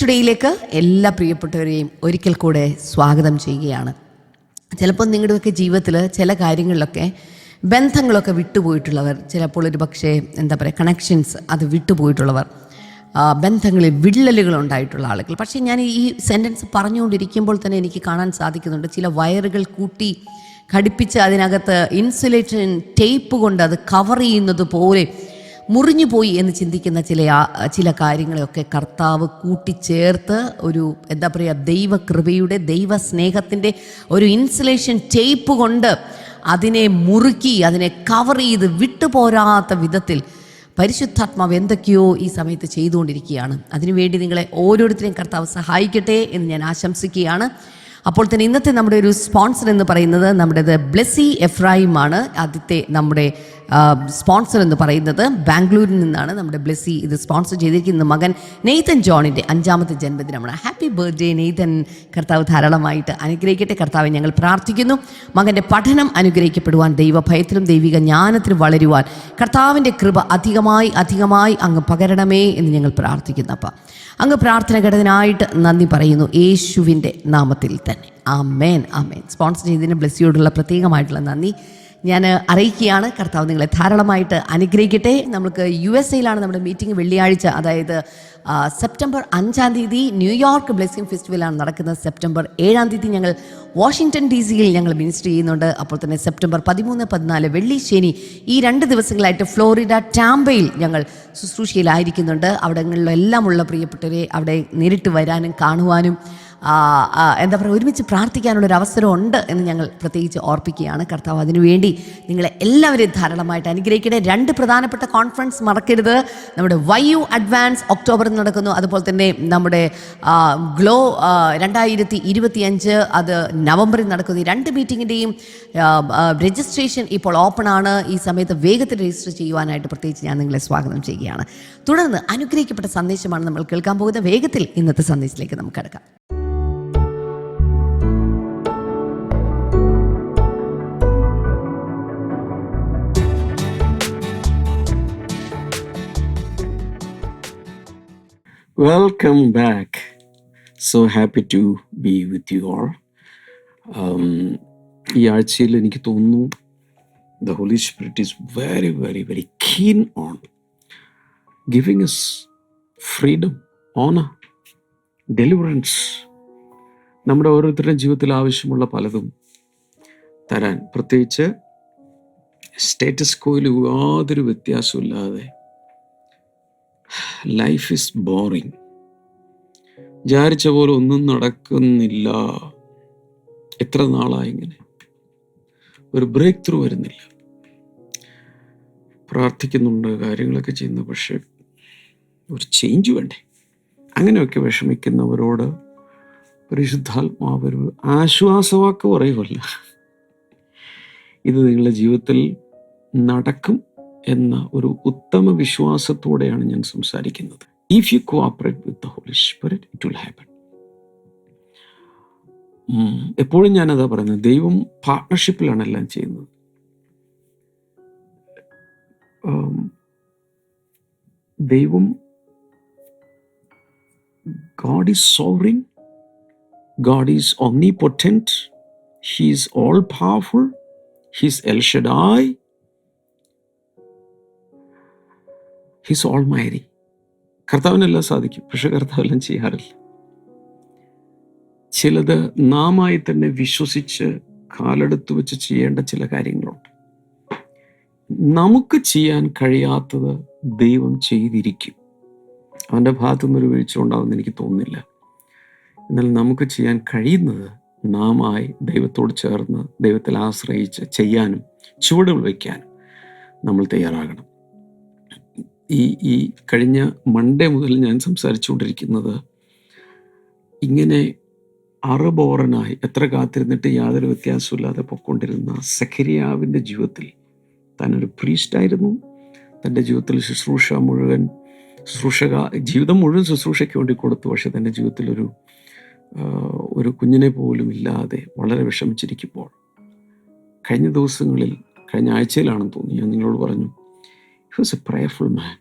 ടുഡേയിലേക്ക് എല്ലാ പ്രിയപ്പെട്ടവരെയും ഒരിക്കൽ കൂടെ സ്വാഗതം ചെയ്യുകയാണ്. ചിലപ്പോൾ നിങ്ങളുടെയൊക്കെ ജീവിതത്തിൽ ചില കാര്യങ്ങളിലൊക്കെ ബന്ധങ്ങളൊക്കെ വിട്ടുപോയിട്ടുള്ളവർ ചിലപ്പോൾ ഒരു പക്ഷേ എന്താ പറയുക കണക്ഷൻസ് അത് വിട്ടുപോയിട്ടുള്ളവർ ബന്ധങ്ങളിൽ വിള്ളലുകൾ ഉണ്ടായിട്ടുള്ള ആളുകൾ. പക്ഷേ ഞാൻ ഈ സെന്റൻസ് പറഞ്ഞുകൊണ്ടിരിക്കുമ്പോൾ തന്നെ എനിക്ക് കാണാൻ സാധിക്കുന്നുണ്ട്. ചില വയറുകൾ കൂട്ടി ഘടിപ്പിച്ച് അതിനകത്ത് ഇൻസുലേഷൻ ടേപ്പ് കൊണ്ട് അത് കവർ ചെയ്യുന്നത് പോലെ മുറിഞ്ഞു പോയി എന്ന് ചിന്തിക്കുന്ന ചില ചില കാര്യങ്ങളെയൊക്കെ കർത്താവ് കൂട്ടിച്ചേർത്ത് ഒരു എന്താ പറയുക ദൈവകൃപയുടെ ദൈവ സ്നേഹത്തിന്റെ ഒരു ഇൻസുലേഷൻ ടേപ്പ് കൊണ്ട് അതിനെ മുറുക്കി അതിനെ കവർ ചെയ്ത് വിട്ടുപോരാത്ത വിധത്തിൽ പരിശുദ്ധാത്മാവ് എന്തൊക്കെയോ ഈ സമയത്ത് ചെയ്തുകൊണ്ടിരിക്കുകയാണ്. അതിനുവേണ്ടി നിങ്ങളെ ഓരോരുത്തരെയും കർത്താവ് സഹായിക്കട്ടെ എന്ന് ഞാൻ ആശംസിക്കുകയാണ്. അപ്പോൾ തന്നെ ഇന്നത്തെ നമ്മുടെ ഒരു സ്പോൺസർ എന്ന് പറയുന്നത് നമ്മുടേത് ബ്ലെസ്സി എഫ്രൈം ആണ്. ആദ്യത്തെ നമ്മുടെ സ്പോൺസർ എന്ന് പറയുന്നത് ബാംഗ്ലൂരിൽ നിന്നാണ് നമ്മുടെ ബ്ലെസ്സി ഇത് സ്പോൺസർ ചെയ്തിരിക്കുന്ന മകൻ നെയ്തൻ ജോണിന്റെ അഞ്ചാമത്തെ ജന്മദിനമാണ്. Happy birthday Nathan. കർത്താവ് ധാരാളമായിട്ട് അനുഗ്രഹിക്കട്ടെ. കർത്താവ് ഞങ്ങൾ പ്രാർത്ഥിക്കുന്നു. മകന്റെ പഠനം അനുഗ്രഹിക്കപ്പെടുവാൻ ദൈവഭയത്തിലും ദൈവിക ജ്ഞാനത്തിലും വളരുവാൻ കർത്താവിന്റെ കൃപ അധികമായി അധികമായി അങ്ങ് പകരണമേ എന്ന് ഞങ്ങൾ പ്രാർത്ഥിക്കുന്നു അപ്പം. അങ്ങ് പ്രാർത്ഥന ഘടനായിട്ട് നന്ദി പറയുന്നു. യേശുവിന്റെ നാമത്തിൽ തന്നെ. ആമേൻ ആമേൻ സ്പോൺസർ ചെയ്തതിന് ബ്ലെസ്സിയോടുള്ള പ്രത്യേകമായിട്ടുള്ള നന്ദി. ഞാൻ അറിയിക്കുകയാണ്. കർത്താവ് നിങ്ങളെ ധാരാളമായിട്ട് അനുഗ്രഹിക്കട്ടെ. നമുക്ക് യു എസ് എയിലാണ് നമ്മുടെ മീറ്റിംഗ് വെള്ളിയാഴ്ച. അതായത് സെപ്റ്റംബർ അഞ്ചാം തീയതി ന്യൂയോർക്ക് ബ്ലെസ്സിംഗ് ഫെസ്റ്റിവലാണ് നടക്കുന്നത്. സെപ്റ്റംബർ ഏഴാം തീയതി ഞങ്ങൾ വാഷിംഗ്ടൺ ഡി സിയിൽ ഞങ്ങൾ മിനിസ്റ്റർ ചെയ്യുന്നുണ്ട്. അപ്പോൾ തന്നെ സെപ്റ്റംബർ പതിമൂന്ന് പതിനാല് വെള്ളി ശനി ഈ രണ്ട് ദിവസങ്ങളായിട്ട് ഫ്ലോറിഡ ടാമ്പയിൽ ഞങ്ങൾ ശുശ്രൂഷയിലായിരിക്കുന്നുണ്ട്. അവിടങ്ങളിലെല്ലാം ഉള്ള പ്രിയപ്പെട്ടവരെ അവിടെ നേരിട്ട് വരാനും കാണുവാനും എന്താ പറയുക ഒരുമിച്ച് പ്രാർത്ഥിക്കാനുള്ളൊരു അവസരം ഉണ്ട് എന്ന് ഞങ്ങൾ പ്രത്യേകിച്ച് ഓർപ്പിക്കുകയാണ്. കർത്താവ് അതിനുവേണ്ടി നിങ്ങളെ എല്ലാവരെയും ധാരാളമായിട്ട് അനുഗ്രഹിക്കണേ. രണ്ട് പ്രധാനപ്പെട്ട കോൺഫറൻസ് മറക്കരുത്. നമ്മുടെ വൈ യു അഡ്വാൻസ് ഒക്ടോബറിൽ നടക്കുന്നു. അതുപോലെ തന്നെ നമ്മുടെ ഗ്ലോ രണ്ടായിരത്തി ഇരുപത്തിയഞ്ച് അത് നവംബറിൽ നടക്കുന്നു. ഈ രണ്ട് മീറ്റിങ്ങിന്റെയും രജിസ്ട്രേഷൻ ഇപ്പോൾ ഓപ്പൺ ആണ്. ഈ സമയത്ത് വേഗത്തിൽ രജിസ്റ്റർ ചെയ്യുവാനായിട്ട് പ്രത്യേകിച്ച് ഞാൻ നിങ്ങളെ സ്വാഗതം ചെയ്യുകയാണ്. തുടർന്ന് അനുഗ്രഹിക്കപ്പെട്ട സന്ദേശമാണ് നമ്മൾ കേൾക്കാൻ പോകുന്നത്. വേഗത്തിൽ ഇന്നത്തെ സന്ദേശത്തിലേക്ക് നമുക്ക് കിടക്കാം. Welcome back. So happy to be with you are ഈ ആഴ്ചയിൽ എനിക്ക് തോന്നുന്നു the Holy Spirit is very very very keen on giving us freedom on deliverance നമ്മുടെ ഓരോരുത്തരുടെയും ജീവിതത്തിൽ ആവശ്യമുള്ള പലതും തരാൻ. പ്രത്യേകിച്ച് സ്റ്റേറ്റസ് കോയിൽ യാതൊരു വ്യത്യാസമില്ലാതെ ലൈഫ് ഇസ് ബോറിങ് വിചാരിച്ച പോലെ ഒന്നും നടക്കുന്നില്ല. എത്ര നാളായി ഇങ്ങനെ? ഒരു ബ്രേക്ക് ത്രൂ വരുന്നില്ല. പ്രാർത്ഥിക്കുന്നുണ്ട് കാര്യങ്ങളൊക്കെ ചെയ്യുന്നു പക്ഷെ ഒരു ചേഞ്ച് വേണ്ടേ? അങ്ങനെയൊക്കെ വിഷമിക്കുന്നവരോട് പരിശുദ്ധാത്മാവ് ഒരു ആശ്വാസവാക്ക് പറയുമല്ല. ഇത് നിങ്ങളുടെ ജീവിതത്തിൽ നടക്കും. എന്ന ഒരു ഉത്തമ വിശ്വാസത്തോടെയാണ് ഞാൻ സംസാരിക്കുന്നത്. If you cooperate with the Holy Spirit it will happen എപ്പോഴും ഞാൻ അതാ പറയുന്നത് ദൈവം പാർട്ട്ണർഷിപ്പിലാണ് എല്ലാം ചെയ്യുന്നത്. ദൈവം God is sovereign God is omnipotent he's all powerful he's El Shaddai he's almighty കർത്താവിനെല്ലാം സാധിക്കും പക്ഷെ കർത്താവെല്ലാം ചെയ്യാറില്ല. ചിലത് നാമായി തന്നെ വിശ്വസിച്ച് കാലെടുത്ത് വെച്ച് ചെയ്യേണ്ട ചില കാര്യങ്ങളുണ്ട്. നമുക്ക് ചെയ്യാൻ കഴിയാത്തത് ദൈവം ചെയ്തിരിക്കും. അവന്റെ ഭാഗത്തു നിന്നൊരു വീഴ്ച ഉണ്ടാവുമെന്ന് എനിക്ക് തോന്നുന്നില്ല. എന്നാൽ നമുക്ക് ചെയ്യാൻ കഴിയുന്നത് നാമായി ദൈവത്തോട് ചേർന്ന് ദൈവത്തിൽ ആശ്രയിച്ച് ചെയ്യാനും ചുവടുകൾ വയ്ക്കാനും നമ്മൾ തയ്യാറാകണം. ഈ ഈ കഴിഞ്ഞ മൺഡേ മുതൽ ഞാൻ സംസാരിച്ചുകൊണ്ടിരിക്കുന്നത് ഇങ്ങനെ അറുബോറനായി എത്ര കാത്തിരുന്നിട്ട് യാതൊരു വ്യത്യാസമില്ലാതെ പൊക്കൊണ്ടിരുന്ന സഖരിയാവിന്റെ ജീവിതത്തിൽ താനൊരു പ്രീസ്റ്റായിരുന്നു തന്റെ ജീവിതത്തിൽ ശുശ്രൂഷ മുഴുവൻ ശുശ്രൂഷക ജീവിതം മുഴുവൻ ശുശ്രൂഷയ്ക്ക് വേണ്ടി കൊടുത്തു. പക്ഷേ തന്റെ ജീവിതത്തിൽ ഒരു ഒരു കുഞ്ഞിനെ പോലും ഇല്ലാതെ വളരെ വിഷമിച്ചിരിക്കുമ്പോൾ കഴിഞ്ഞ ദിവസങ്ങളിൽ കഴിഞ്ഞ ആഴ്ചയിലാണെന്ന് തോന്നി ഞാൻ നിങ്ങളോട് പറഞ്ഞു he was a prayerful man.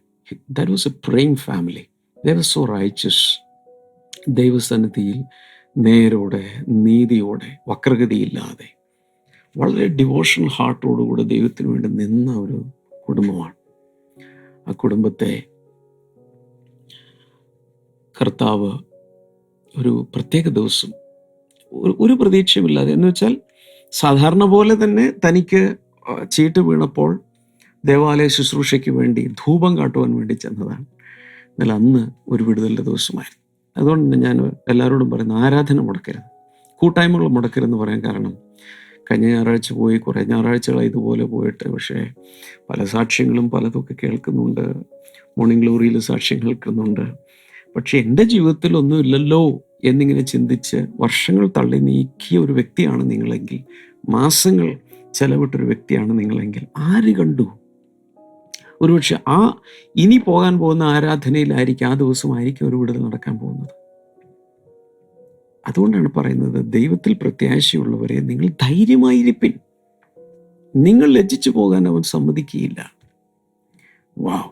That was a praying family. They were so righteous. ദൈവസന്നിധിയിൽ നേരോടെ നീതിയോടെ വക്രഗതിയില്ലാതെ വളരെ ഡിവോഷണൽ ഹാർട്ടോടുകൂടെ ദൈവത്തിന് വേണ്ടി നിന്ന ഒരു കുടുംബമാണ് ആ കുടുംബത്തെ കർത്താവ് ഒരു പ്രത്യേക ദിവസം ഒരു ഒരു പ്രതീക്ഷയുമില്ലാതെ എന്ന് വെച്ചാൽ സാധാരണ പോലെ തന്നെ തനിക്ക് ചീട്ട് വീണപ്പോൾ ദേവാലയ ശുശ്രൂഷയ്ക്ക് വേണ്ടി ധൂപം കാട്ടുവാൻ വേണ്ടി ചെന്നതാണ്. എന്നാൽ അന്ന് ഒരു വിടുതലിന്റെ ദിവസമായിരുന്നു. അതുകൊണ്ട് ഞാൻ എല്ലാവരോടും പറയുന്നത് ആരാധന മുടക്കരുത്. കൂട്ടായ്മകൾ മുടക്കരുതെന്ന് പറയാൻ കാരണം കഴിഞ്ഞ ഞായറാഴ്ച പോയി കുറേ ഞായറാഴ്ചകൾ ഇതുപോലെ പോയിട്ട് പക്ഷേ പല സാക്ഷ്യങ്ങളും പലതൊക്കെ കേൾക്കുന്നുണ്ട്. മോർണിംഗ് ഗ്ലോറിയിൽ സാക്ഷ്യം കേൾക്കുന്നുണ്ട്. പക്ഷേ എന്റെ ജീവിതത്തിൽ ഒന്നും ഇല്ലല്ലോ എന്നിങ്ങനെ ചിന്തിച്ച് വർഷങ്ങൾ തള്ളി നീക്കിയ ഒരു വ്യക്തിയാണ് നിങ്ങളെങ്കിൽ മാസങ്ങൾ ചെലവിട്ടൊരു വ്യക്തിയാണ് നിങ്ങളെങ്കിൽ ആര് കണ്ടു? ഒരുപക്ഷെ ആ ഇനി പോകാൻ പോകുന്ന ആരാധനയിലായിരിക്കും ആ ദിവസമായിരിക്കും ഒരു വിടുതൽ നടക്കാൻ പോകുന്നത്. അതുകൊണ്ടാണ് പറയുന്നത് ദൈവത്തിൽ പ്രത്യാശയുള്ളവരെ നിങ്ങൾ ധൈര്യമായിരിപ്പിൻ. നിങ്ങൾ ലജ്ജിച്ചു പോകാൻ അവൻ സമ്മതിക്കുകയില്ല. വാ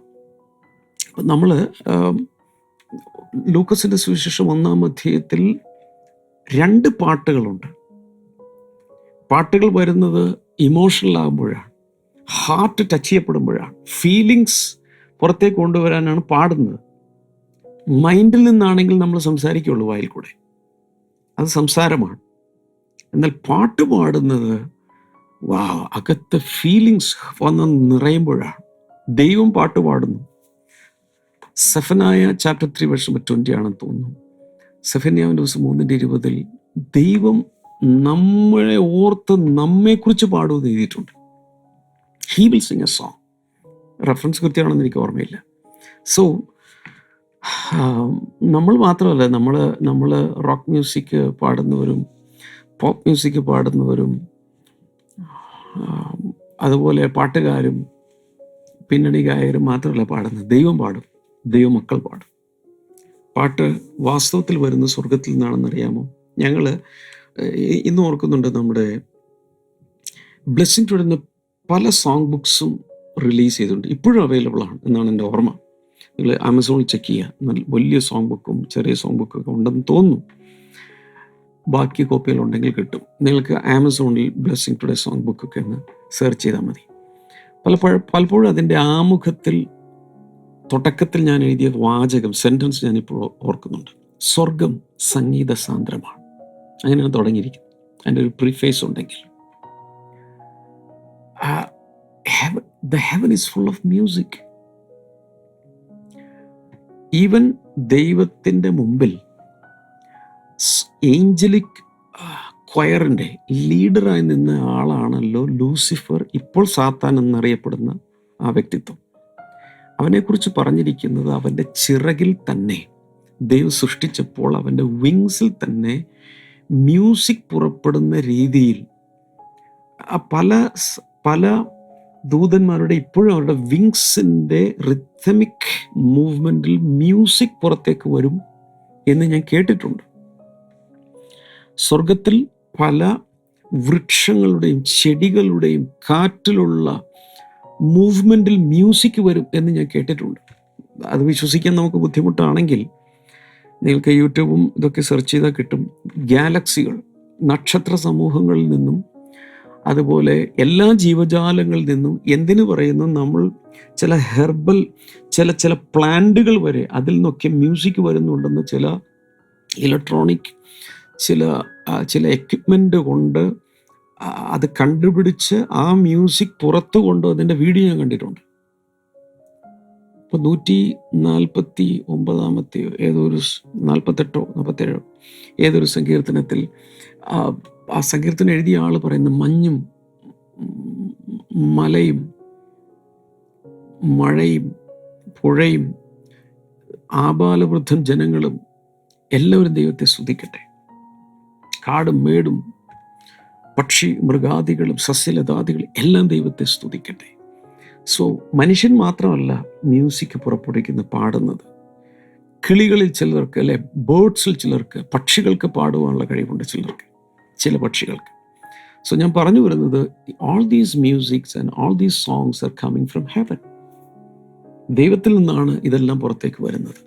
അപ്പം നമ്മൾ ലൂക്കസിന്റെ സുവിശേഷം ഒന്നാം അധ്യായത്തിൽ രണ്ട് പാട്ടുകളുണ്ട്. പാട്ടുകൾ വരുന്നത് ഇമോഷണൽ ആകുമ്പോഴാണ്. Heart touch ചെയ്യപ്പെടുമ്പോഴാണ്. ഫീലിങ്സ് പുറത്തേക്ക് കൊണ്ടുവരാനാണ് പാടുന്നത്. മൈൻഡിൽ നിന്നാണെങ്കിൽ നമ്മൾ സംസാരിക്കുള്ളൂ വായിൽ കൂടെ. അത് സംസാരമാണ്. എന്നാൽ പാട്ട് പാടുന്നത് വാ അകത്ത് ഫീലിങ്സ് വന്ന് നിറയുമ്പോഴാണ്. ദൈവം പാട്ട് പാടുന്നു. സഫനായ ചാപ്റ്റർ ത്രീ വർഷം ട്വന്റി ആണെന്ന് തോന്നുന്നു. സെഫന്യാവിന്റെ ദിവസം മൂന്നിന്റെ ഇരുപതിൽ ദൈവം നമ്മളെ ഓർത്ത് നമ്മെക്കുറിച്ച് പാടുമെന്ന് എഴുതിയിട്ടുണ്ട് he will sing a song reference കൃത്യമാണെന്ന് എനിക്ക് ഓർമ്മയില്ല. സോ നമ്മൾ മാത്രമല്ല നമ്മൾ നമ്മൾ റോക്ക് മ്യൂസിക് പാടുന്നവരും പോപ്പ് മ്യൂസിക് പാടുന്നവരും ആം, അതുപോലെ പാട്ടുകാരും പിന്നണി ഗായകരും മാത്രമല്ല പാടുന്നത്. ദൈവം പാടും. ദൈവമക്കൾ പാടും. പാട്ട് വാസ്തവത്തിൽ വരുന്ന സ്വർഗത്തിൽ നിന്നാണെന്നറിയാമോ? ഞങ്ങൾ ഇന്ന് ഓർക്കുന്നുണ്ട് നമ്മുടെ ബ്ലെസ്സിങ് തുടരുന്ന പല സോങ് ബുക്സും റിലീസ് ചെയ്തിട്ടുണ്ട്. ഇപ്പോഴും അവൈലബിൾ ആണ് എന്നാണ് എന്റെ ഓർമ്മ. നിങ്ങൾ ആമസോണിൽ ചെക്ക് ചെയ്യുക നല്ല വലിയ സോങ് ബുക്കും ചെറിയ സോങ് ബുക്കും ഒക്കെ ഉണ്ടെന്ന് തോന്നുന്നു. ബാക്കി കോപ്പികൾ ഉണ്ടെങ്കിൽ കിട്ടും. നിങ്ങൾക്ക് ആമസോണിൽ ബ്ലെസ്സിങ് ടുഡേ സോങ് ബുക്കൊക്കെ ഒന്ന് സെർച്ച് ചെയ്താൽ മതി. പലപ്പോഴും പലപ്പോഴും അതിന്റെ ആമുഖത്തിൽ തുടക്കത്തിൽ ഞാൻ എഴുതിയ വാചകം സെന്റൻസ് ഞാനിപ്പോൾ ഓർക്കുന്നുണ്ട്. സ്വർഗം സംഗീത സാന്ദ്രമാണ് അങ്ങനെയാണ് തുടങ്ങിയിരിക്കുന്നത്. അതിന്റെ ഒരു പ്രിഫേസ് ഉണ്ടെങ്കിൽ. The heaven is full of music even ദൈവത്തിന്റെ മുമ്പിൽ ഏഞ്ചലിക് ക്വയറിന്റെ ലീഡറായി നിന്ന ആളാണല്ലോ ലൂസിഫർ ഇപ്പോൾ സാത്താൻ എന്നറിയപ്പെടുന്ന ആ വ്യക്തിത്വം. അവനെക്കുറിച്ച് പറഞ്ഞിരിക്കുന്നത് അവന്റെ ചിറകിൽ തന്നെ ദൈവം സൃഷ്ടിച്ചപ്പോൾ അവന്റെ വിങ്സിൽ തന്നെ മ്യൂസിക് പുറപ്പെടുന്ന രീതിയിൽ പല പല ദൂതന്മാരുടെ ഇപ്പോഴും അവരുടെ വിങ്സിന്റെ റിഥമിക് മൂവ്മെന്റിൽ മ്യൂസിക് പുറത്തേക്ക് വരും എന്ന് ഞാൻ കേട്ടിട്ടുണ്ട്. സ്വർഗത്തിൽ പല വൃക്ഷങ്ങളുടെയും ചെടികളുടെയും കാറ്റിലുള്ള മൂവ്മെന്റിൽ മ്യൂസിക് വരും എന്ന് ഞാൻ കേട്ടിട്ടുണ്ട്. അത് വിശ്വസിക്കാൻ നമുക്ക് ബുദ്ധിമുട്ടാണെങ്കിൽ നിങ്ങൾക്ക് യൂട്യൂബും ഇതൊക്കെ സെർച്ച് ചെയ്താൽ കിട്ടും. ഗാലക്സികൾ നക്ഷത്ര സമൂഹങ്ങളിൽ നിന്നും അതുപോലെ എല്ലാ ജീവജാലങ്ങളിൽ നിന്നും എന്തിനു പറയുന്നു? നമ്മൾ ചില ഹെർബൽ ചില ചില പ്ലാന്റുകൾ വരെ അതിൽ നിന്നൊക്കെ മ്യൂസിക് വരുന്നുണ്ടെന്ന് ചില ഇലക്ട്രോണിക് ചില ചില എക്വിപ്മെന്റ് കൊണ്ട് അത് കണ്ടുപിടിച്ച് ആ മ്യൂസിക് പുറത്തു കൊണ്ട് അതിന്റെ വീഡിയോ ഞാൻ കണ്ടിട്ടുണ്ട്. ഇപ്പോൾ നൂറ്റി നാൽപ്പത്തി ഒമ്പതാമത്തെയോ ഏതൊരു ഒരു നാൽപ്പത്തെട്ടോ നാൽപ്പത്തേഴോ ഏതൊരു സങ്കീർത്തനത്തിൽ ആ സങ്കീർത്തനം എഴുതിയ ആൾ പറയുന്ന മഞ്ഞും മലയും മഴയും പുഴയും ആബാലവൃദ്ധം ജനങ്ങളും എല്ലാവരും ദൈവത്തെ സ്തുതിക്കട്ടെ. കാടും മേടും പക്ഷി മൃഗാദികളും സസ്യലതാദികളും എല്ലാം ദൈവത്തെ സ്തുതിക്കട്ടെ. സോ മനുഷ്യൻ മാത്രമല്ല മ്യൂസിക് പുറപ്പെടുവിക്കുന്ന പാടുന്നത്. കിളികളിൽ ചിലർക്ക് അല്ലെ ബേർഡ്സിൽ ചിലർക്ക് പക്ഷികൾക്ക് പാടുവാനുള്ള കഴിവുണ്ട് ചിലർക്ക്. ചില പക്ഷികൾക്ക്. സോ ഞാൻ പറഞ്ഞു വരുന്നത് all these musics and all these songs are coming from heaven ദൈവത്തിൽ നിന്നാണ് ഇതെല്ലാം പുറത്തേക്ക് വരുന്നത്.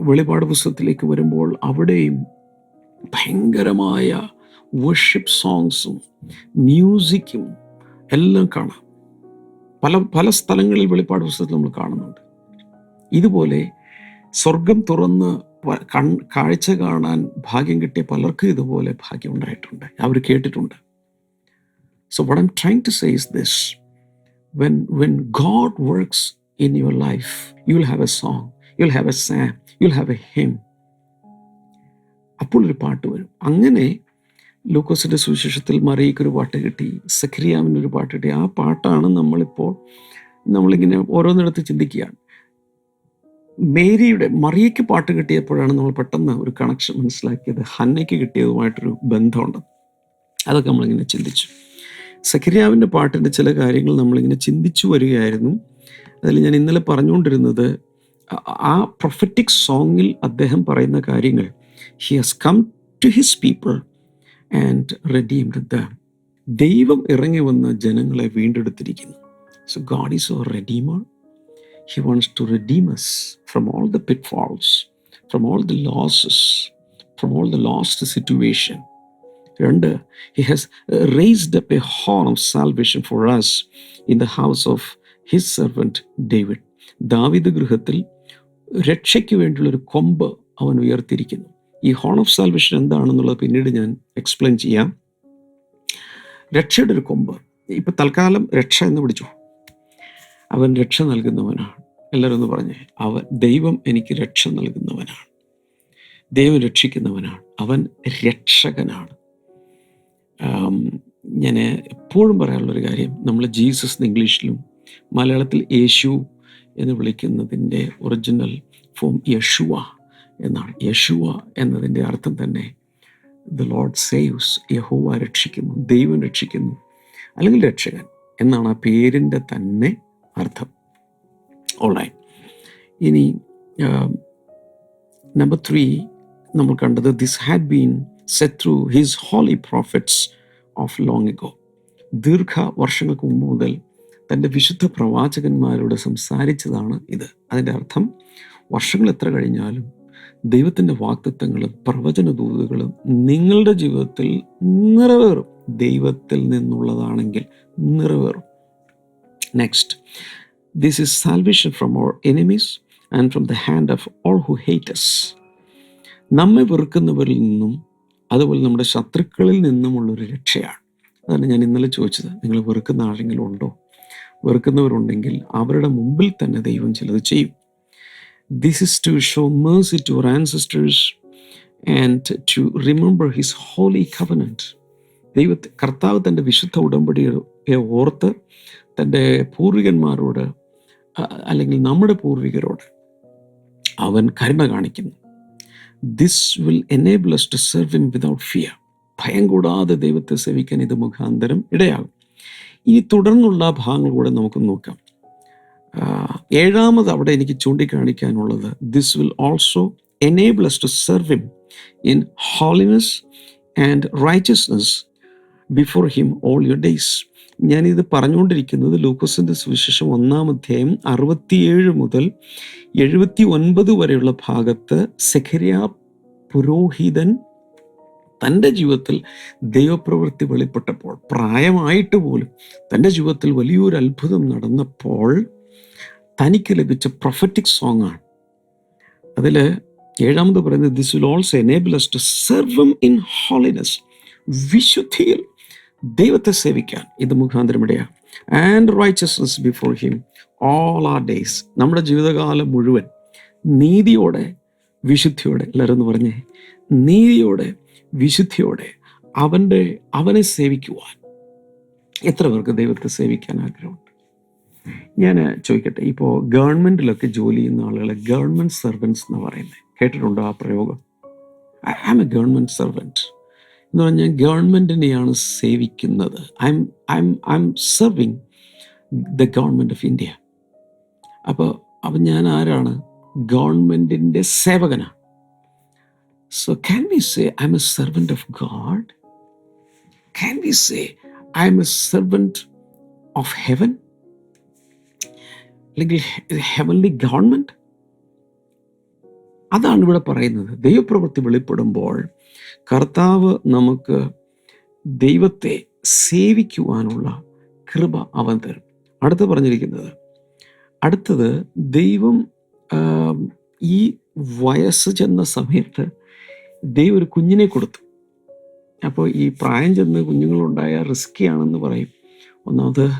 വെളിപാട് പുസ്തകത്തിലേക്ക് വരുമ്പോൾ അവിടെയും ഭയങ്കരമായ വർഷിപ്പ് സോങ്സും മ്യൂസിക്കും എല്ലാം കാണാം. പല പല സ്ഥലങ്ങളിൽ വെളിപ്പാട് പുസ്തകത്തിൽ നമ്മൾ കാണുന്നുണ്ട്. ഇതുപോലെ സ്വർഗം തുറന്ന് കൺ കാഴ്ച കാണാൻ ഭാഗ്യം കിട്ടിയ പലർക്കും ഇതുപോലെ ഭാഗ്യം ഉണ്ടായിട്ടുണ്ട്. അവർ കേട്ടിട്ടുണ്ട്. So what I'm trying to say is this when when God works in your life you will have a song you will have a psalm you will have a hymn അപ്പോൾ ഒരു പാട്ട് വരും. അങ്ങനെ ലൂക്കോസിന്റെ സുവിശേഷത്തിൽ മറിയയ്ക്ക് പാട്ട് കിട്ടി സഖരിയാമിനൊരു പാട്ട് കിട്ടി. ആ പാട്ടാണ് നമ്മളിപ്പോൾ നമ്മളിങ്ങനെ ഓരോന്നിടത്ത് ചിന്തിക്കുകയാണ്. മേരിയുടെ മറിയയ്ക്ക് പാട്ട് കിട്ടിയപ്പോഴാണ് നമ്മൾ പെട്ടെന്ന് ഒരു കണക്ഷൻ മനസ്സിലാക്കിയത്. ഹന്നയ്ക്ക് കിട്ടിയതുമായിട്ടൊരു ബന്ധമുണ്ട്. അതൊക്കെ നമ്മളിങ്ങനെ ചിന്തിച്ചു. സഖരിയാവിന്റെ പാട്ടിന്റെ ചില കാര്യങ്ങൾ നമ്മളിങ്ങനെ ചിന്തിച്ചു വരികയായിരുന്നു. അതിൽ ഞാൻ ഇന്നലെ പറഞ്ഞുകൊണ്ടിരുന്നത് ആ- പ്രൊഫറ്റിക് സോങ്ങിൽ അദ്ദേഹം പറയുന്ന കാര്യങ്ങൾ he has come to his people and redeemed the ദൈവം ഇറങ്ങി വന്ന ജനങ്ങളെ വീണ്ടെടുത്തിരിക്കുന്നു. So God is our redeemer he wants to redeem us from all the pitfalls from all the losses from all the lost situation രണ്ട് he has raised up a horn of salvation for us in the house of his servant David David ഗൃഹത്തിൽ രക്ഷയ്ക്ക് വേണ്ടിയുള്ളൊരു കൊമ്പ് അവൻ ഉയർത്തിയിരിക്കുന്നു. ഈ horn of salvation എന്താണെന്നുള്ളത് പിന്നീട് ഞാൻ explain ചെയ്യാം. രക്ഷയുടെ ഒരു കൊമ്പ്. ഇപ്പം തൽക്കാലം രക്ഷ എന്ന് പിടിച്ചു അവൻ രക്ഷ നൽകുന്നവനാണ്. എല്ലാവരും ഒന്ന് പറഞ്ഞേ അവൻ ദൈവം എനിക്ക് രക്ഷ നൽകുന്നവനാണ്. ദൈവം രക്ഷിക്കുന്നവനാണ്. അവൻ രക്ഷകനാണ്. ഞാൻ എപ്പോഴും പറയാനുള്ളൊരു കാര്യം നമ്മൾ ജീസസ് എന്ന് ഇംഗ്ലീഷിലും മലയാളത്തിൽ യേശു എന്ന് വിളിക്കുന്നതിന്റെ ഒറിജിനൽ ഫോം യഷുവ എന്നാണ്. യഷുവ എന്നതിന്റെ അർത്ഥം തന്നെ ദ ലോഡ് സേവ്സ് യഹോവ രക്ഷിക്കുന്നു ദൈവം രക്ഷിക്കുന്നു അല്ലെങ്കിൽ രക്ഷകൻ എന്നാണ് ആ പേരിന്റെ തന്നെ അർത്ഥം. ഓൺലൈൻ ഇനി നമ്പർ ത്രീ നമ്മൾ കണ്ടത് this had been set through his holy prophets of long ago ദീർഘ വർഷങ്ങൾക്ക് മുമ്പ് മുതൽ തന്റെ വിശുദ്ധ പ്രവാചകന്മാരോട് സംസാരിച്ചതാണ് ഇത്. അതിന്റെ അർത്ഥം വർഷങ്ങൾ എത്ര കഴിഞ്ഞാലും ദൈവത്തിന്റെ വാക്തത്വങ്ങളും പ്രവചന ദൂതുകളും നിങ്ങളുടെ ജീവിതത്തിൽ നിറവേറും. ദൈവത്തിൽ നിന്നുള്ളതാണെങ്കിൽ നിറവേറും. Next is salvation from our enemies and and from the hand of all who hates നമ്മെ വെറുക്കുന്നവരിൽ നിന്നും അതുപോലെ നമ്മുടെ ശത്രുക്കളിൽ നിന്നുമുള്ളൊരു രക്ഷയാണ്. അതാണ് ഞാൻ ഇന്നലെ ചോദിച്ചത്. നിങ്ങൾ വെറുക്കുന്ന ആരെങ്കിലും ഉണ്ടോ? വെറുക്കുന്നവരുണ്ടെങ്കിൽ അവരുടെ മുമ്പിൽ തന്നെ ദൈവം ചിലത് ചെയ്യും. This is to show mercy to our ancestors and to remember his holy covenant ദൈവത്തെ കർത്താവ് തന്റെ വിശുദ്ധ ഉടമ്പടിയെ ഓർത്ത് തന്റെ പൂർവികന്മാരോട് അല്ലെങ്കിൽ നമ്മുടെ പൂർവികരോട് അവൻ കരുണ കാണിക്കുന്നു. This will enable us to serve him without fear ഭയം കൂടാതെ ദൈവത്തെ സേവിക്കാൻ ഇത് മുഖാന്തരം ഇടയാകും. ഇനി തുടർന്നുള്ള ഭാഗങ്ങൾ കൂടെ നമുക്ക് നോക്കാം. ഏഴാമത് അവിടെ എനിക്ക് ചൂണ്ടിക്കാണിക്കാനുള്ളത് this will also enable us to serve him in holiness and righteousness before him all your days ഞാനിത് പറഞ്ഞുകൊണ്ടിരിക്കുന്നത് ലൂക്കോസിന്റെ സുവിശേഷം ഒന്നാം അധ്യായം അറുപത്തിയേഴ് മുതൽ എഴുപത്തി ഒൻപത് വരെയുള്ള ഭാഗത്ത് സെഖരിയ പുരോഹിതൻ തന്റെ ജീവിതത്തിൽ ദൈവപ്രവൃത്തി വെളിപ്പെട്ടപ്പോൾ പ്രായമായിട്ട് പോലും തന്റെ ജീവിതത്തിൽ വലിയൊരു അത്ഭുതം നടന്നപ്പോൾ തനിക്ക് ലഭിച്ച പ്രൊഫറ്റിക് സോങ് ആണ്. അതിൽ ഏഴാമത് പറയുന്നത് this will also enable us to serve in holiness വിശുദ്ധിയിൽ ദൈവത്തെ സേവിക്കാൻ ഇത് മുഖാന്തരം ഇടയാണ് and righteousness before him all our days നമ്മുടെ ജീവിതകാലം മുഴുവൻ നീതിയോടെ വിശുദ്ധിയോടെ എല്ലാവരും പറഞ്ഞേ. നീതിയോടെ വിശുദ്ധിയോടെ അവന്റെ അവനെ സേവിക്കുവാൻ. എത്ര പേർക്ക് ദൈവത്തെ സേവിക്കാൻ ആഗ്രഹമുണ്ട്? ഞാൻ ചോദിക്കട്ടെ ഇപ്പോൾ ഗവൺമെന്റിലൊക്കെ ജോലി ചെയ്യുന്ന ആളുകളെ ഗവൺമെന്റ് സെർവൻസ് എന്ന് പറയുന്നത് കേട്ടിട്ടുണ്ടോ ആ പ്രയോഗം? I am a government servant എന്ന് പറഞ്ഞാൽ ഗവൺമെന്റിനെയാണ് സേവിക്കുന്നത്. I'm I'm I'm serving the government of India അപ്പോൾ അപ്പം ഞാൻ ആരാണ്? ഗവൺമെന്റിന്റെ സേവകനാണ് so can we say I'm a servant of God can we say I'm a servant of heaven അല്ലെങ്കിൽ ഹെവൻലി ഗവൺമെന്റ് അതാണ് ഇവിടെ പറയുന്നത്. ദൈവപ്രവൃത്തി വെളിപ്പെടുമ്പോൾ കർത്താവ് നമുക്ക് ദൈവത്തെ സേവിക്കുവാനുള്ള കൃപ അവൻ തരും. അടുത്ത് പറഞ്ഞിരിക്കുന്നത് അടുത്തത് ദൈവം ഈ വയസ്സ് ചെന്ന സമയത്ത് ദൈവം ഒരു കുഞ്ഞിനെ കൊടുത്തു. അപ്പോൾ ഈ പ്രായം ചെന്ന് കുഞ്ഞുങ്ങളുണ്ടായ റിസ്ക് ആണെന്ന് പറയും. ഒന്നാമത്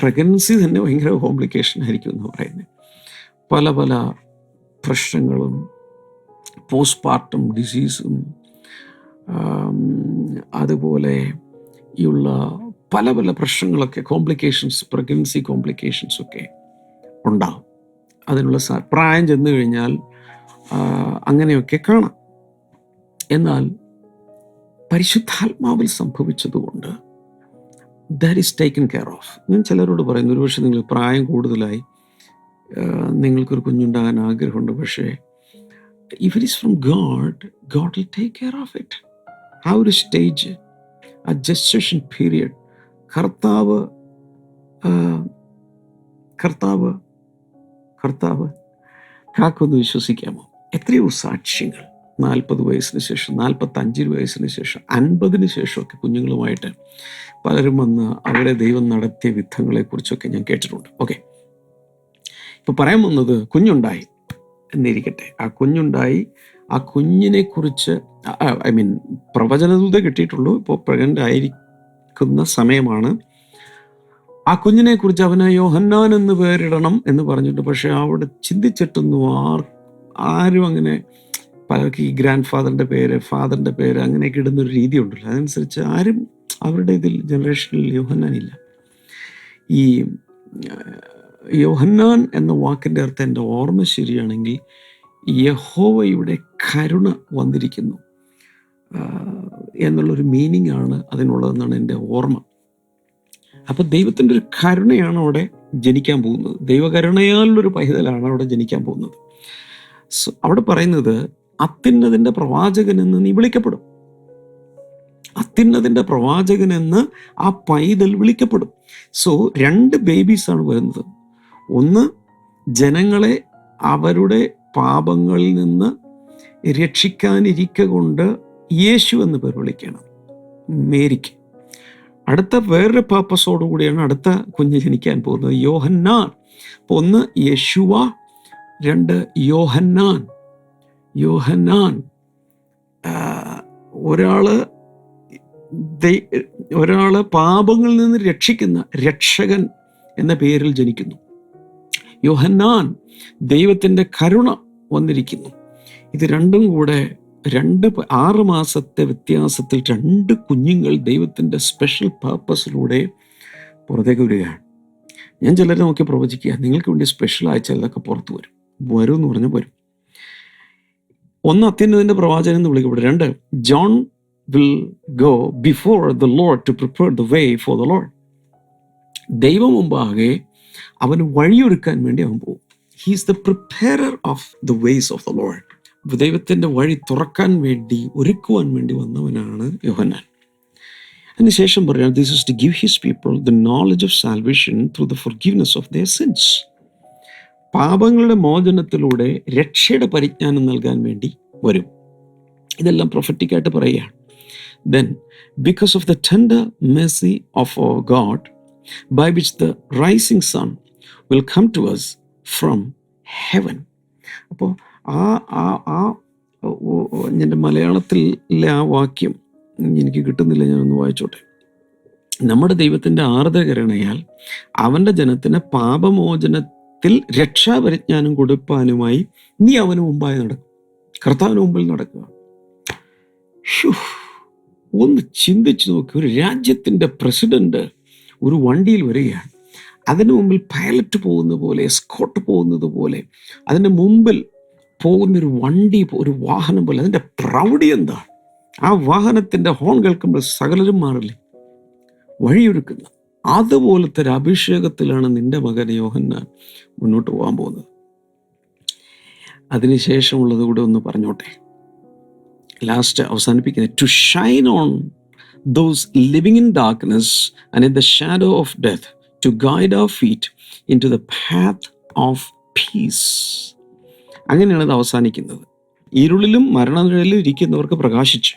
പ്രഗ്നൻസി തന്നെ ഭയങ്കര കോംപ്ലിക്കേഷൻ ആയിരിക്കും എന്ന് പറയുന്നത്. പല പല പ്രശ്നങ്ങളും പോസ്റ്റ് പാർട്ടം ഡിസീസും അതുപോലെ ഉള്ള പല പല പ്രശ്നങ്ങളൊക്കെ കോംപ്ലിക്കേഷൻസ് പ്രഗ്നൻസി കോംപ്ലിക്കേഷൻസ് ഒക്കെ ഉണ്ടാവും. അതിനുള്ള പ്രായം ചെന്ന് കഴിഞ്ഞാൽ അങ്ങനെയൊക്കെ കാണാം. എന്നാൽ പരിശുദ്ധാത്മാവിൽ സംഭവിച്ചതുകൊണ്ട് that is taken care of ഞാൻ ചിലരോട് പറയുന്നു ഒരുപക്ഷെ നിങ്ങൾ പ്രായം കൂടുതലായി നിങ്ങൾക്കൊരു കുഞ്ഞുണ്ടാകാൻ ആഗ്രഹമുണ്ട് പക്ഷേ if it is from God God will take care of it ആ ഒരു സ്റ്റേജ് ആ ജസ്റ്റേഷൻ പീരിയഡ് കർത്താവ് കർത്താവ് കർത്താവ് കാക്കൊന്ന് വിശ്വസിക്കാമോ? എത്രയോ സാക്ഷ്യങ്ങൾ. നാൽപ്പത് വയസ്സിന് ശേഷം നാൽപ്പത്തഞ്ച് വയസ്സിന് ശേഷം അൻപതിന് ശേഷമൊക്കെ കുഞ്ഞുങ്ങളുമായിട്ട് പലരും വന്ന് അവരെ ദൈവം നടത്തിയ വിധങ്ങളെക്കുറിച്ചൊക്കെ ഞാൻ കേട്ടിട്ടുണ്ട്. ഓക്കെ ഇപ്പൊ പറയാൻ വന്നത് കുഞ്ഞുണ്ടായി. എന്നിരിക്കട്ടെ ആ കുഞ്ഞുണ്ടായി. ആ കുഞ്ഞിനെ കുറിച്ച് ഐ മീൻ പ്രവചനദൂത കിട്ടിയിട്ടുള്ളൂ. ഇപ്പോൾ പ്രഗ്നന്റ് ആയിരിക്കുന്ന സമയമാണ്. ആ കുഞ്ഞിനെ കുറിച്ച് അവന് യോഹന്നാൻ എന്ന് പേരിടണം എന്ന് പറഞ്ഞിട്ട് പക്ഷെ അവിടെ ചിന്തിച്ചിട്ടൊന്നും ആർ ആരും അങ്ങനെ പലർക്ക് ഈ ഗ്രാൻഡ് ഫാദറിന്റെ പേര് ഫാദറിന്റെ പേര് അങ്ങനെയൊക്കെ ഇടുന്നൊരു രീതി ഉണ്ടല്ലോ അതനുസരിച്ച് ആരും അവരുടെ ഇതിൽ ജനറേഷനിൽ യോഹന്നാൻ ഇല്ല. ഈ യോഹന്നാൻ എന്ന വാക്കിന്റെ അർത്ഥം എന്റെ ഓർമ്മ ശരിയാണെങ്കിൽ യഹോവയുടെ കരുണ വന്നിരിക്കുന്നു. എന്നുള്ളൊരു മീനിങ് ആണ് അതിനുള്ളതെന്നാണ് എന്റെ ഓർമ്മ. അപ്പോൾ ദൈവത്തിന്റെ ഒരു കരുണയാണ് അവിടെ ജനിക്കാൻ പോകുന്നത്. ദൈവകരുണയാലുള്ളൊരു പൈതലാണ് അവിടെ ജനിക്കാൻ പോകുന്നത്. അവിടെ പറയുന്നത് അത്യുന്നതിന്റെ പ്രവാചകൻ എന്ന് നീ വിളിക്കപ്പെടും. അത്യുന്നതിന്റെ പ്രവാചകൻ എന്ന് ആ പൈതൽ വിളിക്കപ്പെടും. സോ രണ്ട് ബേബീസാണ് വരുന്നത്. ഒന്ന് ജനങ്ങളെ അവരുടെ പാപങ്ങളിൽ നിന്ന് രക്ഷിക്കാനിരിക്ക കൊണ്ട് യേശു എന്ന് പേർ വിളിക്കണം. മേരിക്ക്. അടുത്ത വേറൊരു പർപ്പസോടു കൂടിയാണ് അടുത്ത കുഞ്ഞ് ജനിക്കാൻ പോകുന്നത്. യോഹന്നാൻ. അപ്പോൾ ഒന്ന് യേശുവ. രണ്ട് യോഹന്നാൻ. യോഹന്നാൻ ഒരാൾ ഒരാൾ പാപങ്ങളിൽ നിന്ന് രക്ഷിക്കുന്ന രക്ഷകൻ എന്ന പേരിൽ ജനിക്കുന്നു. യോഹന്നാൻ ദൈവത്തിന്റെ കരുണ വന്നിരിക്കുന്നു. ഇത് രണ്ടും കൂടെ രണ്ട് ആറ് മാസത്തെ വ്യത്യാസത്തിൽ രണ്ട് കുഞ്ഞുങ്ങൾ ദൈവത്തിന്റെ സ്പെഷ്യൽ പർപ്പസിലൂടെ പുറത്തേക്ക് വരികയാണ്. ഞാൻ ചിലരെ നോക്കി പ്രവചിക്കുക നിങ്ങൾക്ക് വേണ്ടി സ്പെഷ്യൽ ആയ ചിലതൊക്കെ പുറത്തു വരും. വരും എന്ന് പറഞ്ഞ് വരും ഒന്ന് അത്യുന്നതിന്റെ പ്രവാചകൻ എന്ന് വിളിക്കപ്പെടും. രണ്ട് John will go before the Lord to prepare the way for the Lord ദൈവം മുമ്പാകെ അവന് വഴിയൊരുക്കാൻ വേണ്ടി അവൻ പോകും. He's the preparer of the ways of the Lord ദൈവത്തിന്റെ വഴി തുറക്കാൻ വേണ്ടി ഒരുക്കുവാൻ വേണ്ടി വന്നവനാണ് യോഹന്നാൻ. അതിനുശേഷം പറയാം this is to give his people the knowledge of salvation through the forgiveness of the sins പാപങ്ങളുടെ മോചനത്തിലൂടെ രക്ഷയുടെ പരിജ്ഞാനം നൽകാൻ വേണ്ടി വരും. ഇതെല്ലാം പ്രൊഫറ്റിക്കായിട്ട് പറയുകയാണ്. Then because of the tender mercy of God by which the rising sun will come to us from heaven അപ്പോൾ ആ ആ ആ എന്റെ മലയാളത്തിലെ ആ വാക്യം എനിക്ക് കിട്ടുന്നില്ല ഞാനൊന്ന് വായിച്ചോട്ടെ. നമ്മുടെ ദൈവത്തിന്റെ ആർദ്രകരണയാൽ അവന്റെ ജനത്തിന് പാപമോചനത്തിൽ രക്ഷാപരിജ്ഞാനം കൊടുപ്പാനുമായി നീ അവന് മുമ്പായി നടക്കും. കർത്താവിന് മുമ്പിൽ നടക്കുക. ഒന്ന് ചിന്തിച്ചു നോക്കി. ഒരു രാജ്യത്തിന്റെ പ്രസിഡന്റ് ഒരു വണ്ടിയിൽ വരികയാണ്. അതിന് മുമ്പിൽ പൈലറ്റ് പോകുന്ന പോലെ സ്കോട്ട് പോകുന്നത് പോലെ അതിന്റെ മുമ്പിൽ പോകുന്നൊരു വണ്ടി ഒരു വാഹനം പോലെ അതിന്റെ പ്രൗഢി എന്താണ് ആ വാഹനത്തിന്റെ ഹോൺ കേൾക്കുമ്പോൾ സകലരും മാറില്ലേ? വഴിയൊരുക്കുന്നു. അതുപോലത്തെ ഒരു അഭിഷേകത്തിലാണ് നിന്റെ മകൻ യോഹന്നാൻ മുന്നോട്ട് പോകാൻ പോകുന്നത്. അതിനുശേഷമുള്ളത് കൂടെ ഒന്ന് പറഞ്ഞോട്ടെ. ലാസ്റ്റ് അവസാനിപ്പിക്കുന്നത്. To shine on those living in darkness and in the shadow of death to guide our feet into the path of peace അങ്ങനെയാണ് ഇത് അവസാനിക്കുന്നത്. ഇരുളിലും മരണനിഴലിലും ഇരിക്കുന്നവർക്ക് പ്രകാശിച്ചു.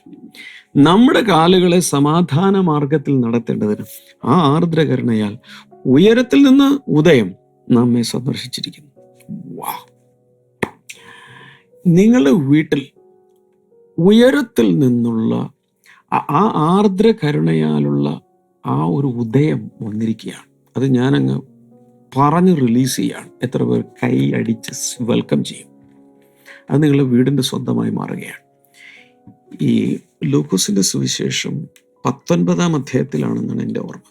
നമ്മുടെ കാലുകളെ സമാധാന മാർഗത്തിൽ നടത്തേണ്ടതിന് ആ ആർദ്രകരുണയാൽ ഉയരത്തിൽ നിന്ന് ഉദയം നമ്മെ സന്ദർശിച്ചിരിക്കുന്നു. വാ. നിങ്ങളുടെ വീട്ടിൽ ഉയരത്തിൽ നിന്നുള്ള ആ- ആർദ്ര കരുണയാലുള്ള ആ ഒരു ഉദയം വന്നിരിക്കുകയാണ്. അത് ഞാനങ്ങ് പറഞ്ഞ് റിലീസ് ചെയ്യുകയാണ് എത്ര പേർ കൈ അടിച്ച് വെൽക്കം ചെയ്യും. അത് നിങ്ങളുടെ വീടിന്റെ സ്വന്തമായി മാറുകയാണ്. ഈ ലൂക്കോസിന്റെ സുവിശേഷം പത്തൊൻപതാം അധ്യായത്തിലാണെന്നാണ് എന്റെ ഓർമ്മ.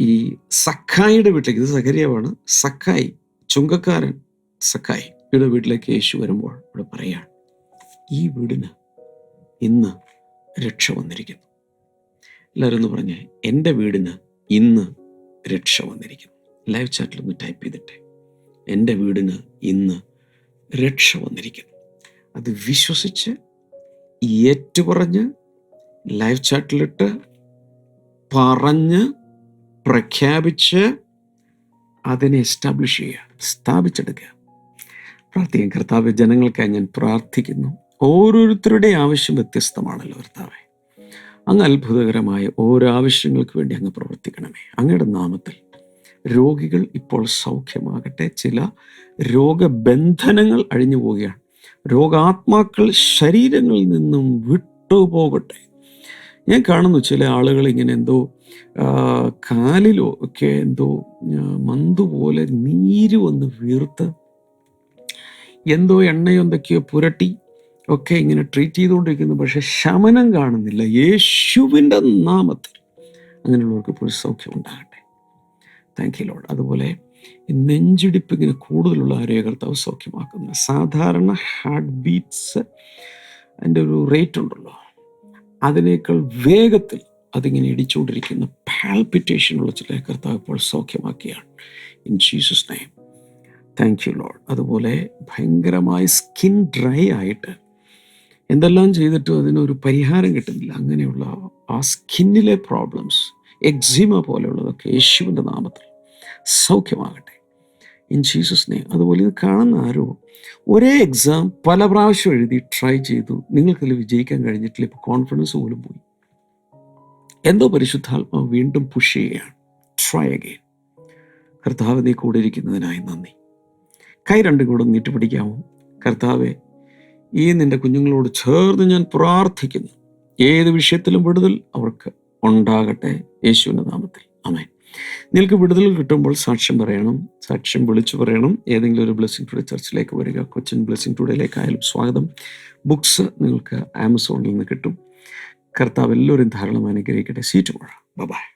ഈ സഖായിയുടെ വീട്ടിലേക്ക് ഇത് സഖരിയാവാണ്. സഖായി ചുങ്കക്കാരൻ സഖായി ഇവിടെ വീട്ടിലേക്ക് യേശു വരുമ്പോൾ ഇവിടെ പറയാണ് ഈ വീടിന് ഇന്ന് രക്ഷ വന്നിരിക്കുന്നു. എല്ലാവരും ഒന്ന് പറഞ്ഞ് എന്റെ വീടിന് ഇന്ന് രക്ഷ വന്നിരിക്കുന്നു. ലൈവ് ചാറ്റിൽ ഒന്ന് ടൈപ്പ് ചെയ്തിട്ടെ. എന്റെ വീടിന് ഇന്ന് രക്ഷ വന്നിരിക്കുന്നു. അത് വിശ്വസിച്ച് ഏറ്റുപറഞ്ഞ് ലൈവ് ചാറ്റിലിട്ട് പറഞ്ഞ് പ്രഖ്യാപിച്ച് അതിനെ എസ്റ്റാബ്ലിഷ് ചെയ്യുക സ്ഥാപിച്ചെടുക്കുക. പ്രാർത്ഥിക്കാൻ കർത്താവ് ജനങ്ങൾക്കായി ഞാൻ പ്രാർത്ഥിക്കുന്നു. ഓരോരുത്തരുടെ ആവശ്യം വ്യത്യസ്തമാണല്ലോ കർത്താവെ. അങ്ങ് അത്ഭുതകരമായ ഓരോ ആവശ്യങ്ങൾക്ക് വേണ്ടി അങ്ങ് പ്രവർത്തിക്കണമേ. അങ്ങയുടെ നാമത്തിൽ രോഗികൾ ഇപ്പോൾ സൗഖ്യമാകട്ടെ. ചില രോഗബന്ധനങ്ങൾ അഴിഞ്ഞു പോവുകയാണ്. രോഗാത്മാക്കൾ ശരീരങ്ങളിൽ നിന്നും വിട്ടുപോകട്ടെ. ഞാൻ കാണുന്നു ചില ആളുകൾ ഇങ്ങനെ എന്തോ കാലിലോ ഒക്കെ എന്തോ മന്തുപോലെ പോലെ നീര് വന്ന് വീർത്ത് എന്തോ എണ്ണയോ എന്തൊക്കെയോ പുരട്ടി ഒക്കെ ഇങ്ങനെ ട്രീറ്റ് ചെയ്തുകൊണ്ടിരിക്കുന്നു. പക്ഷെ ശമനം കാണുന്നില്ല. യേശുവിന്റെ നാമത്തിൽ അങ്ങനെയുള്ളവർക്ക് ഇപ്പോൾ സൗഖ്യം ഉണ്ടാകട്ടെ. താങ്ക് യു ലോഡ് അതുപോലെ നെഞ്ചിടിപ്പ് ഇങ്ങനെ കൂടുതലുള്ള ആരോഗ്യ കർത്താവ് സൗഖ്യമാക്കുന്നത്? സാധാരണ ഹാർട്ട് ബീറ്റ്സ് അതിന്റെ ഒരു റേറ്റ് ഉണ്ടല്ലോ. അതിനേക്കാൾ വേഗത്തിൽ അതിങ്ങനെ ഇടിച്ചുകൊണ്ടിരിക്കുന്ന പാൽപിറ്റേഷനുള്ള ചില കർത്താവ് ഇപ്പോൾ സൗഖ്യമാക്കിയാണ്. In Jesus name thank you Lord അതുപോലെ ഭയങ്കരമായി സ്കിൻ ഡ്രൈ ആയിട്ട് എന്തെല്ലാം ചെയ്തിട്ടും അതിനൊരു പരിഹാരം കിട്ടുന്നില്ല. അങ്ങനെയുള്ള ആ സ്കിന്നിലെ പ്രോബ്ലംസ് എക്സിമ പോലെയുള്ളതൊക്കെ യേശുവിന്റെ നാമത്തിൽ സൗഖ്യമാകട്ടെ. ഇൻ ജീസസ് നെയിം അതുപോലെ ഇത് കാണുന്ന ആരോ ഒരേ എക്സാം പല പ്രാവശ്യം എഴുതി ട്രൈ ചെയ്തു. നിങ്ങൾക്കതിൽ വിജയിക്കാൻ കഴിഞ്ഞിട്ടില്ല. ഇപ്പോൾ കോൺഫിഡൻസ് പോലും പോയി. എന്തോ പരിശുദ്ധാത്മാവ് വീണ്ടും പുഷ് ചെയ്യുകയാണ്. ട്രൈ അഗെയിൻ കർത്താവ് നീ കൂടെ ഇരിക്കുന്നതിനായി നന്ദി. കൈ രണ്ടും കൂടെ നീട്ടി പിടിക്കാമോ? കർത്താവെ ഈ നിന്റെ കുഞ്ഞുങ്ങളോട് ചേർന്ന് ഞാൻ പ്രാർത്ഥിക്കുന്നു. ഏത് വിഷയത്തിലും വിടുതൽ അവർക്ക് ഉണ്ടാകട്ടെ യേശുവിന്റെ നാമത്തിൽ. അമേൻ നിങ്ങൾക്ക് വിടുതൽ കിട്ടുമ്പോൾ സാക്ഷ്യം പറയണം. സാക്ഷ്യം വിളിച്ചു പറയണം. ഏതെങ്കിലും ഒരു ബ്ലെസ്സിംഗ് ടുഡേ ചർച്ചിലേക്ക് വരിക. കൊച്ചിൻ ബ്ലെസ്സിംഗ് ടുഡേയിലേക്കായാലും സ്വാഗതം. ബുക്സ് നിങ്ങൾക്ക് ആമസോണിൽ നിന്ന് കിട്ടും. കർത്താവ് എല്ലാവരും ധാരാളം അനുഗ്രഹിക്കട്ടെ. Seat by